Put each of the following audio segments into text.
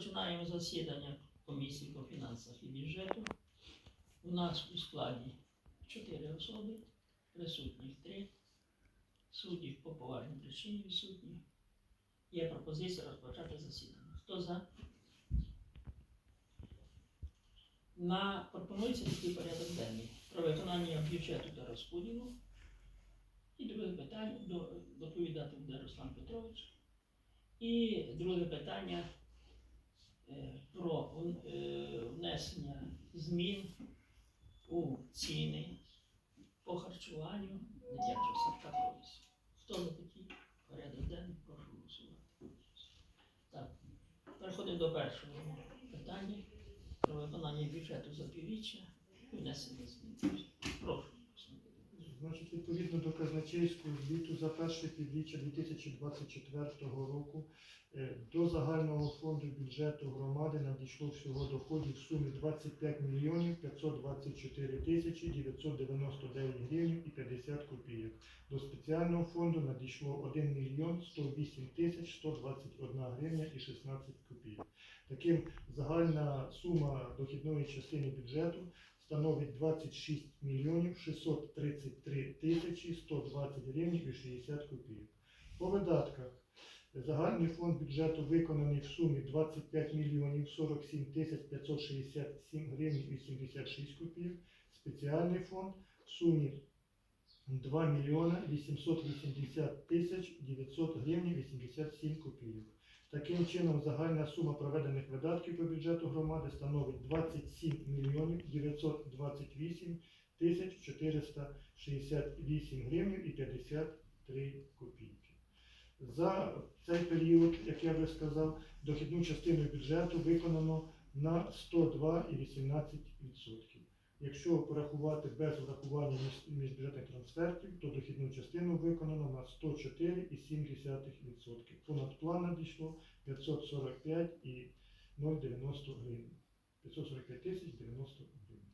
Розпочинаємо засідання комісії по фінансах і бюджету. У нас у складі чотири особи, присутніх три, суддів по поважній причині відсутні. Є пропозиція розпочати засідання. Хто за? На пропонується такий порядок денний про виконання бюджету та розподілу. І друге питання до, доповідати буде Руслан Петрович. І друге питання про е, внесення змін у ціни по харчуванню дитячого садка «Провіс». Хто за такий порядок денний, прошу голосувати. Так, переходимо до першого питання про виконання бюджету за півріччя і внесення змін. Значить, відповідно до казначейського звіту за перше півріччя 2024 року е, до загального фонду бюджету громади надійшло всього доходів в сумі 25 мільйонів 524 тисячі 999 гривень і 50 копійок. До спеціального фонду надійшло 1 мільйон 108 тисяч 121 гривня і 16 копійок. Таким загальна сума дохідної частини бюджету становить 26 мільйонів 633 тисячі 120 гривень і 60 копійок. По видатках загальний фонд бюджету виконаний в сумі 25 мільйонів 47 тисяч 567 гривень і 86 копійок. Спеціальний фонд в сумі 2 мільйона 880 тисяч 900 гривень і 87 копійок. Таким чином, загальна сума проведених видатків по бюджету громади становить 27 мільйонів 928 тисяч 468 гривень і 53 копійки. За цей період, як я би сказав, дохідну частину бюджету виконано на 102,18%. Якщо порахувати без врахування міжбюджетних трансфертів, то дохідну частину виконано на 104,7%. Понад план надійшло 545,090 гривень. 545 тисяч 90 гривень.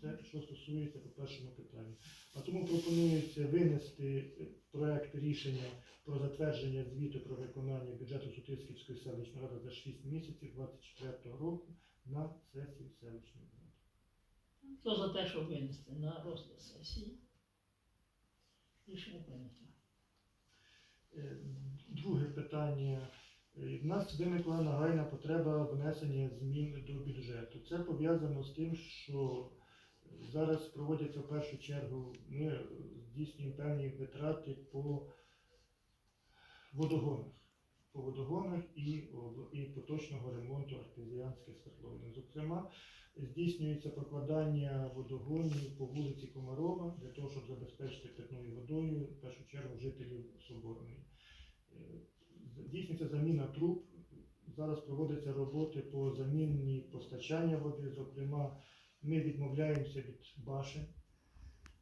Це що стосується по першому питанню. А тому пропонується винести проект рішення про затвердження звіту про виконання бюджету Сутисківської селищної ради за 6 місяців 2024 року на сесію селищної ради. Хто за те, щоб винести на розгляд сесії? Рішення прийнято. Е, Друге питання. В нас виникла нагальна потреба внесення змін до бюджету. Це пов'язано з тим, що зараз проводяться в першу чергу, ми здійснюємо певні витрати по водогонах. По водогонах і, і поточного ремонту артезіанських свердловин. Зокрема, здійснюється прокладання водогонів по вулиці Комарова для того, щоб забезпечити питною водою, в першу чергу, жителів Соборної. Е, Здійснюється заміна труб. Зараз проводяться роботи по заміні постачання води. Зокрема, ми відмовляємося від башен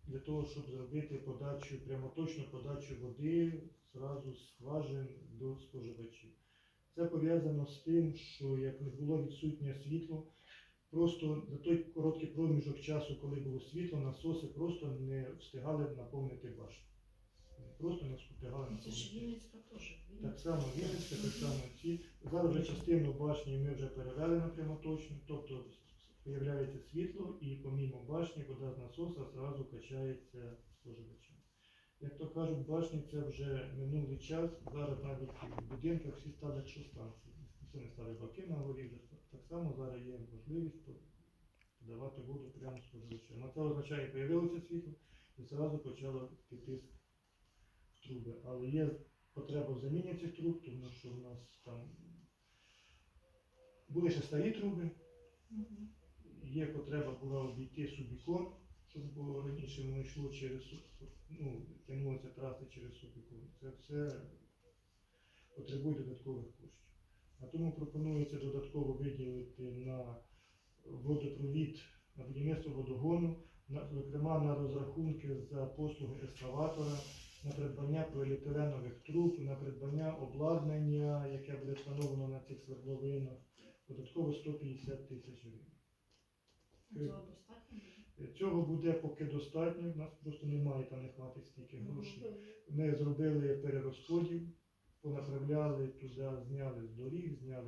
для того, щоб зробити подачу, прямоточну подачу води зразу з скважин до споживачів. Це пов'язано з тим, що як було відсутнє світло, просто за той короткий проміжок часу, коли було світло, насоси просто не встигали наповнити башню. Просто не встигали наповнити. Так само Вінницька, так само ці. Зараз вже частину башні ми вже перевели на прямоточну, тобто з'являється світло і помімо башні вода з насоса зразу качається споживачем. Як то кажуть, башні це вже минулий час. Зараз навіть в будинках всі ставлять що Ніхто не ставить баки на горі, так само зараз є можливість подавати воду прямо споживачам. На це означає, появилося світло і зразу почало тиск в труби. Але є потреба в заміні цих труб, тому що в нас там були ще старі труби, є потреба була обійти Субікон, щоб було раніше воно йшло через ну, тягнулася траса через Субікон. Це все потребує додаткових коштів. А тому пропонується додатково виділити на водопровід, на будівництво водогону, на, зокрема на розрахунки за послуги ескаватора, на придбання поліетиленових труб, на придбання обладнання, яке буде встановлено на цих свердловинах, додатково 150 тисяч гривень. Цього буде? Поки достатньо, в нас просто немає там не хватить стільки грошей. Ми зробили перерозподіл, понаправляли туди, зняли з доріг, зняли